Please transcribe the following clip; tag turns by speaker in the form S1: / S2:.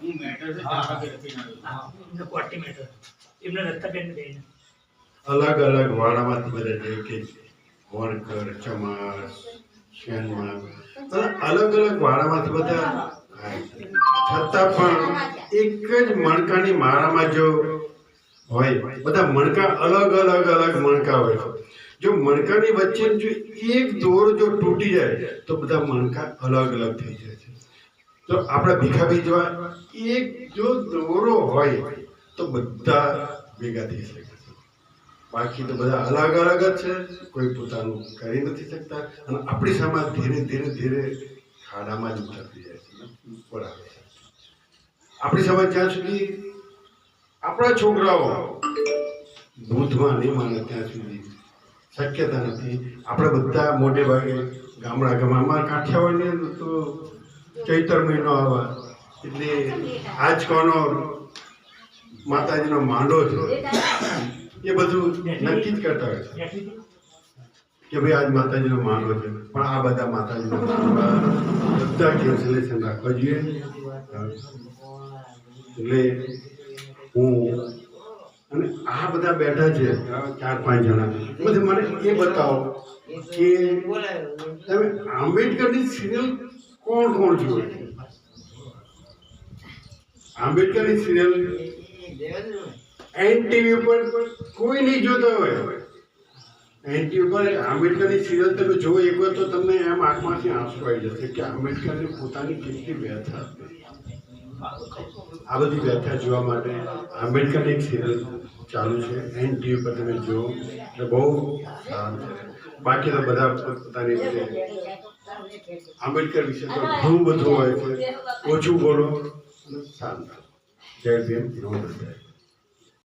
S1: Matter છે ત્યાં આગળ
S2: એમને બેન
S3: અલગ અલગ વાળામાંથી બધા જેમ કે વણકર ચમાર શેનમાર અલગ અલગ વાળામાંથી બધા છતાં પણ એક જ મણકાની માળામાં જો હોય બધા મણકા અલગ અલગ અલગ મણકા હોય જો મણકાની વચ્ચે જો એક દોર જો તૂટી જાય તો બધા મણકા અલગ અલગ થઈ જાય છે. તો આપણા ભીખાભી જવા એક જો દોરો હોય તો બધા ભેગા થઈ શકે છે. બાકી તો બધા અલગ અલગ જ છે. કોઈ પોતાનું કરી નથી શકતા. અને આપણી સમાજ ધીરે ધીરે ધીરે ખાડામાં જ ઉતરતી જાય છે. ઉપર આવે છે. આપણી સમાજ જ્યાં સુધી આપણા છોકરાઓ દૂધમાં નહીં માને ત્યાં સુધી શક્યતા નથી. આપણે બધા મોટે ભાગે ગામડા ગામમાં કાઠિયાવાડની તો ચૈતર મહિનો આવે. એટલે આજ કોનો માતાજીનો માંડો છે, એ બધું નક્કી જ કરતા હોય કે ભાઈ આજ માતાજીનો માંડો છે. પણ આ બધા માતાજીનો બધા કેન્સલેશન રાખવા જોઈએ. એટલે હું અને આ બધા બેઠા છે ચાર પાંચ જણા. બધે મને એ બતાવો કે તમે આંબેડકરની સિરિયલ કોણ કોણ જુએ આંબેડકરની સિરિયલ? એન ટીવી ઉપર કોઈ નહીં જોતો હોય. એન ટીવી ઉપર આંબેડકરની સિરિયલ તમે જોવો એક વાર તો તમને એમ આંખમાંથી આંસુ આવી જશે કે આંબેડકરની પોતાની કેટલી વ્યથા આ બધી વ્યાખ્યા જોવા માટે આંબેડકરની એક સિરિયલ ચાલુ છે. એન ટીવી પર તમે જુઓ એટલે બહુ સારું છે. બાકી તો બધા પોતાની રીતે આંબેડકર વિશે તો ઘણું બધું હોય છે ઓછું બોલો. અને શાંત જય ભીમ નમસ્તે